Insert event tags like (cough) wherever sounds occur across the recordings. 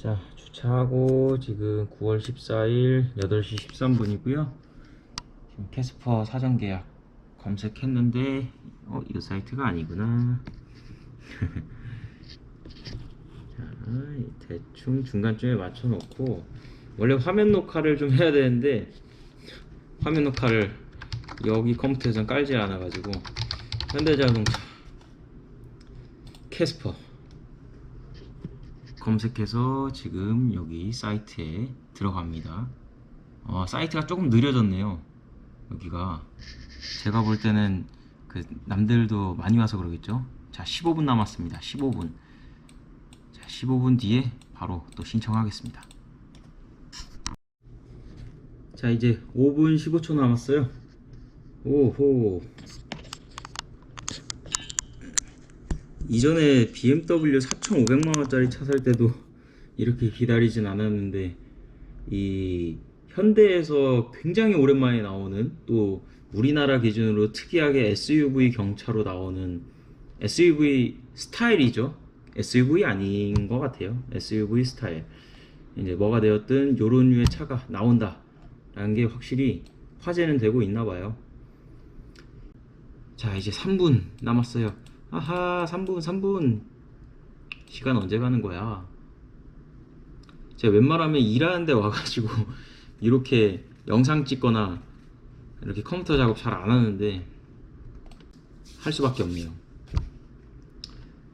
자, 주차하고 지금 9월 14일 8시 13분이고요. 지금 캐스퍼 사전 계약 검색했는데 어, 이거 사이트가 아니구나. (laughs) 자, 대충 중간쯤에 맞춰 놓고 원래 화면 녹화를 좀 해야 되는데 화면 녹화를 여기 컴퓨터에선 깔지 않아 가지고 현대자동차 캐스퍼 검색해서 지금 여기 사이트에 들어갑니다. 어, 사이트가 조금 느려졌네요. 여기가 제가 볼 때는 그 남들도 많이 와서 그러겠죠. 자, 15분 남았습니다. 15분. 자, 15분 뒤에 바로 또 신청하겠습니다. 자, 이제 5분 15초 남았어요. 오호. 이전에 BMW 4,500만원짜리 차 살 때도 이렇게 기다리진 않았는데 이 현대에서 굉장히 오랜만에 나오는 또 우리나라 기준으로 특이하게 SUV 경차로 나오는 SUV 스타일이죠. SUV 아닌 것 같아요. SUV 스타일. 이제 뭐가 되었든 요런 류의 차가 나온다 라는 게 확실히 화제는 되고 있나 봐요. 자, 이제 3분 남았어요. 아하, 3분, 3분. 시간 언제 가는 거야? 제가 웬만하면 일하는데 와가지고 (laughs) 이렇게 영상 찍거나 이렇게 컴퓨터 작업 잘 안 하는데 할 수밖에 없네요.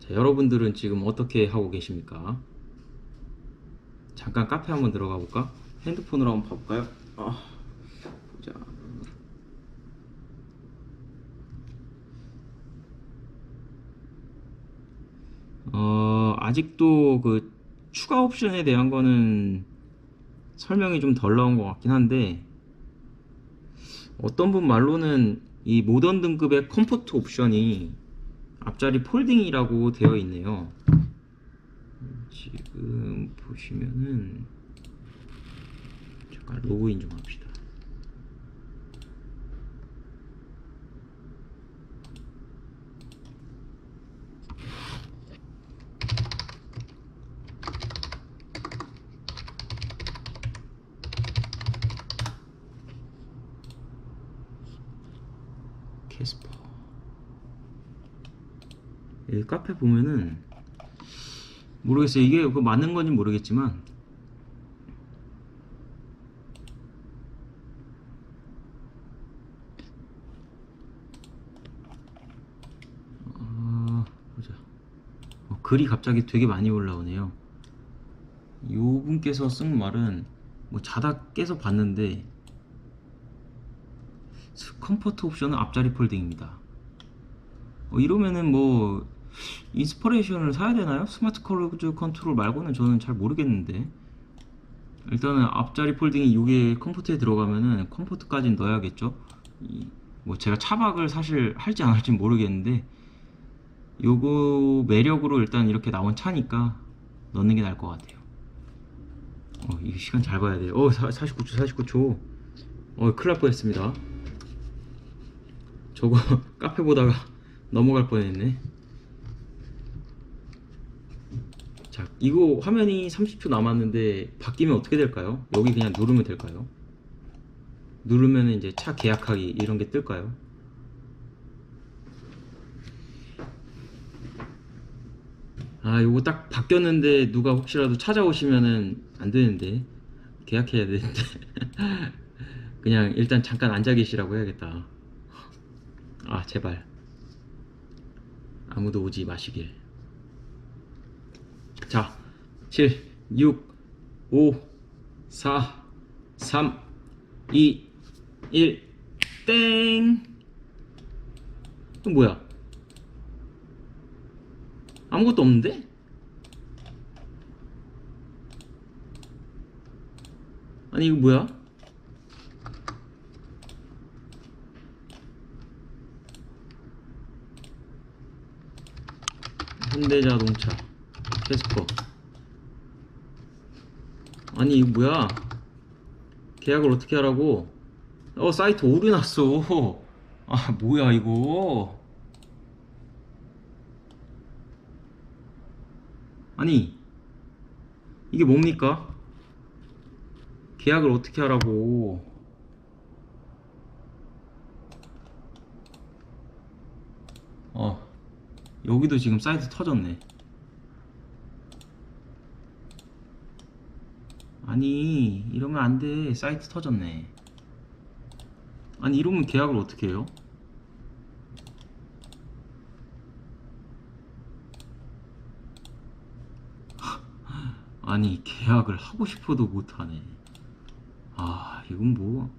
자, 여러분들은 지금 어떻게 하고 계십니까? 잠깐 카페 한번 들어가 볼까? 핸드폰으로 한번 봐볼까요? 아, 보자. 어, 아직도 그 추가 옵션에 대한 거는 설명이 좀 덜 나온 것 같긴 한데 어떤 분 말로는 이 모던 등급의 컴포트 옵션이 앞자리 폴딩이라고 되어 있네요. 지금 보시면은 잠깐 로그인 좀 합시다. 캐스퍼. 이 카페 보면은 모르겠어요. 이게 그 맞는 건지 모르겠지만 어, 보자. 어, 글이 갑자기 되게 많이 올라오네요. 요 분께서 쓴 말은 뭐 자다 깨서 봤는데 컴포트 옵션은 앞자리 폴딩입니다. 어, 이러면은 뭐 인스퍼레이션을 사야 되나요? 스마트 크루즈 컨트롤 말고는 저는 잘 모르겠는데 일단은 앞자리 폴딩이 이게 컴포트에 들어가면은 컴포트까지는 넣어야겠죠. 이, 뭐 제가 차박을 사실 할지 안 할지 모르겠는데 요거 매력으로 일단 이렇게 나온 차니까 넣는 게 나을 것 같아요. 어, 이거 시간 잘 봐야 돼요. 어, 49초, 49초. 어, 큰일 날 뻔했습니다. 저거 (laughs) 카페 보다가 (laughs) 넘어갈 뻔했네. 자, 이거 화면이 30초 남았는데 바뀌면 어떻게 될까요? 여기 그냥 누르면 될까요? 누르면 이제 차 계약하기 이런 게 뜰까요? 아, 이거 딱 바뀌었는데 누가 혹시라도 찾아오시면은 안 되는데 계약해야 되는데 (laughs) 그냥 일단 잠깐 앉아 계시라고 해야겠다. 아, 제발. 아무도 오지 마시길. 자, 7, 6, 5, 4, 3, 2, 1, 땡! 또 뭐야? 아무것도 없는데? 아니, 이거 뭐야? 현대자동차. 캐스퍼. 아니 이거 뭐야? 계약을 어떻게 하라고? 어 사이트 오류 났어. (laughs) 아 뭐야 이거? 아니 이게 뭡니까? 계약을 어떻게 하라고? 어, 여기도 지금 사이트 터졌네. 아니, 이러면 안 돼. 사이트 터졌네. 아니, 이러면 계약을 어떻게 해요? (laughs) 아니, 계약을 하고 싶어도 못하네. 아, 이건 뭐.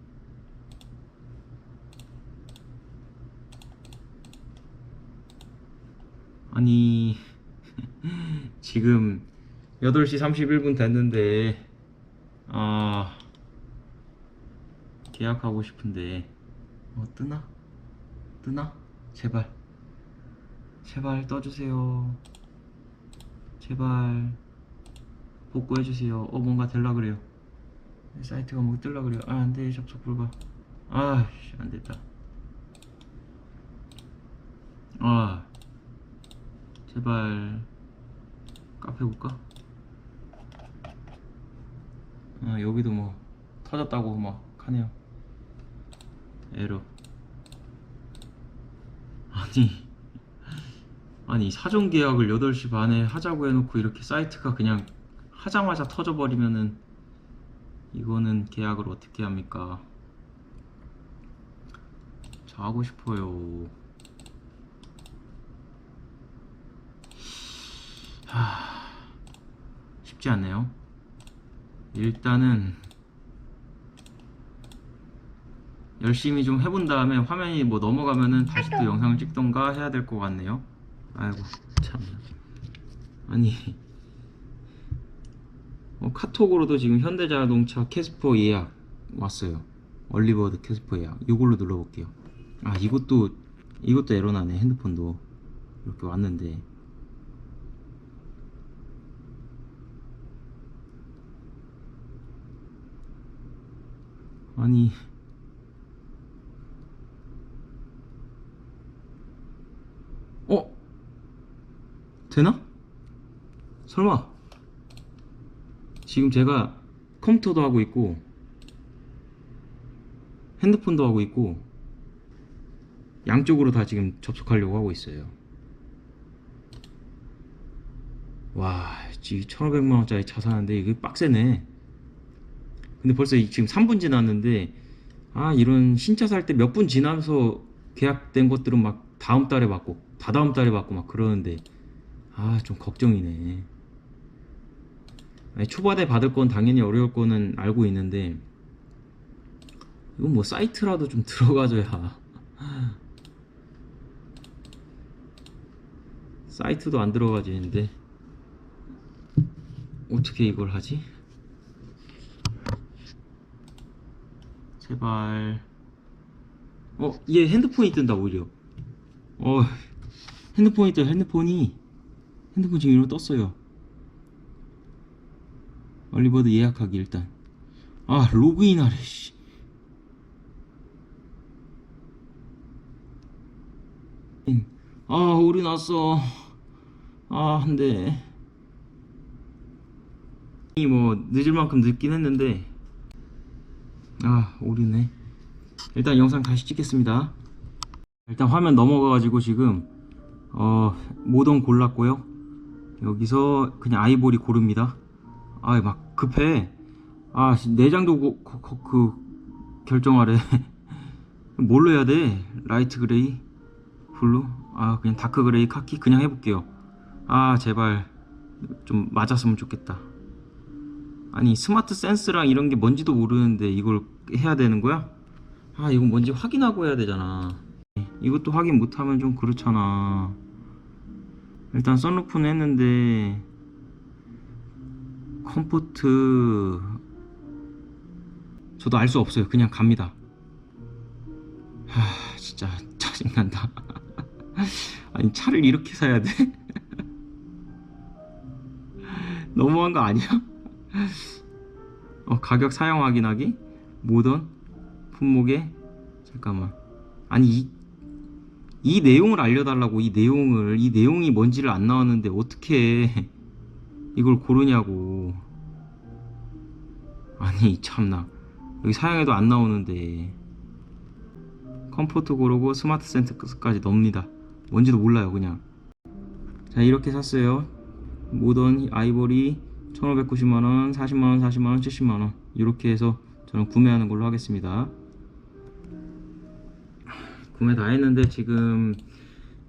아니, (laughs) 지금 8시 31분 됐는데, 아, 계약하고 싶은데, 어, 뜨나? 뜨나? 제발. 제발 떠주세요. 제발. 복구해주세요. 어, 뭔가 될라 그래요. 사이트가 뭐 뜰라 그래요. 아, 안 돼. 접속 불가. 아, 씨, 안 됐다. 아, 제발. 카페 볼까? 아, 여기도 뭐 터졌다고 막 하네요. 에러. 아니, 아니 사전 계약을 8시 반에 하자고 해놓고 이렇게 사이트가 그냥 하자마자 터져버리면은 이거는 계약을 어떻게 합니까? 저 하고 싶어요. 하... 쉽지 않네요. 일단은 열심히 좀 해본 다음에 화면이 뭐 넘어가면은 다시 또 영상을 찍던가 해야 될 것 같네요. 아이고 참. 아니 어, 카톡으로도 지금 현대자동차 캐스퍼 예약 왔어요. 얼리버드 캐스퍼 예약. 이걸로 눌러볼게요. 아 이것도 이것도 에러나네 핸드폰도 이렇게 왔는데 아니 어 되나? 설마 지금 제가 컴퓨터도 하고 있고 핸드폰도 하고 있고 양쪽으로 다 지금 접속하려고 하고 있어요. 와, 지금 1,500만 원짜리 차 사는데 이게 빡세네. 근데 벌써 이- 지금 3분 지났는데 아, 이런 신차 살 때 몇 분 지나서 계약된 것들은 막 다음 달에 받고 다다음 달에 받고 막 그러는데 아, 좀 걱정이네. 초반에 받을 건 당연히 어려울 거는 알고 있는데 이건 뭐 사이트라도 좀 (laughs) 들어가줘야 사이트도 안 들어가지는데 어떻게 이걸 하지? 제발. 어? 얘 핸드폰이 뜬다 오히려. 어 핸드폰이 떠 핸드폰이. 핸드폰 지금 이러고 떴어요. 얼리버드 예약하기 일단. 아 로그인 하래 씨. 아 오류 났어. 아 안돼 이뭐 늦을 만큼 늦긴 했는데 아 오류네 일단 영상 다시 찍겠습니다. 일단 화면 넘어가 가지고 지금 어 모던 골랐고요. 여기서 그냥 아이보리 고릅니다. 아 막 급해. 아 내장도 고, 고- 고- 그 결정하래. (laughs) 뭘로 해야 돼? 라이트 그레이? 블루? 아 그냥 다크 그레이 카키? 그냥 해볼게요. 아 제발. 좀 맞았으면 좋겠다 아니 스마트 센스랑 이런 게 뭔지도 모르는데 이걸 해야 되는 거야? 아 이건 뭔지 확인하고 해야 되잖아 이것도 확인 못하면 좀 그렇잖아 일단 썬루프는 했는데 컴포트 저도 알 수 없어요 그냥 갑니다 하 진짜 짜증난다 (laughs) 아니 차를 이렇게 사야 돼? (laughs) 너무한 거 아니야? 어, 가격 사용 확인하기 모던 품목에 잠깐만. 아니 이, 이 내용을 알려달라고 이 내용을 이 내용이 뭔지를 안 나왔는데 어떻게 이걸 고르냐고. 아니 참나. 여기 사양에도 안 나오는데. 컴포트 고르고 스마트 센터까지 넣습니다. 뭔지도 몰라요 그냥. 자 이렇게 샀어요. 모던 아이보리 1590만원 40만원 40만원 70만원. 이렇게 해서 저는 구매하는 걸로 하겠습니다. 구매 다 했는데 지금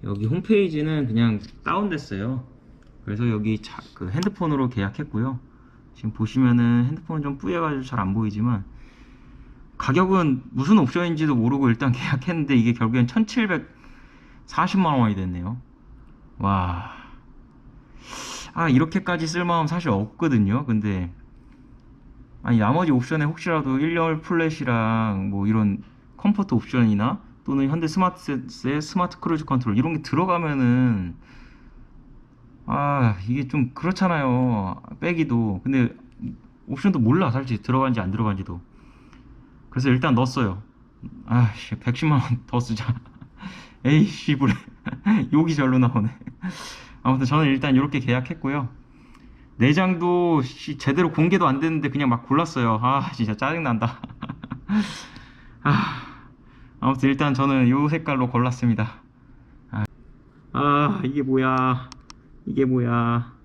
여기 홈페이지는 그냥 다운됐어요. 그래서 여기 자, 그 핸드폰으로 계약했고요. 지금 보시면은 핸드폰은 좀 뿌여가지고 잘 안 보이지만 가격은 무슨 옵션인지도 모르고 일단 (laughs) 계약했는데 이게 결국엔 1740만 원이 됐네요. 와 아 이렇게까지 쓸 마음 사실 없거든요. 근데 아니 나머지 옵션에 혹시라도 1열 플랫이랑 뭐 이런 컴포트 옵션이나 또는 현대 스마트셋의 스마트 크루즈 컨트롤 이런 게 들어가면은 아 이게 좀 그렇잖아요. 빼기도. 근데 옵션도 몰라 사실 들어간지 안 들어간지도. 그래서 일단 넣었어요. 아씨 110만원 더 쓰자. (laughs) 에이 씨부레 (laughs) 욕이 절로 나오네 아무튼 저는 일단 이렇게 계약했고요. 내장도 씨, 제대로 공개도 안 됐는데 그냥 막 골랐어요. 아 진짜 짜증난다. (laughs) 아 아무튼 일단 저는 요 색깔로 골랐습니다. 아, 아 이게 뭐야. 이게 뭐야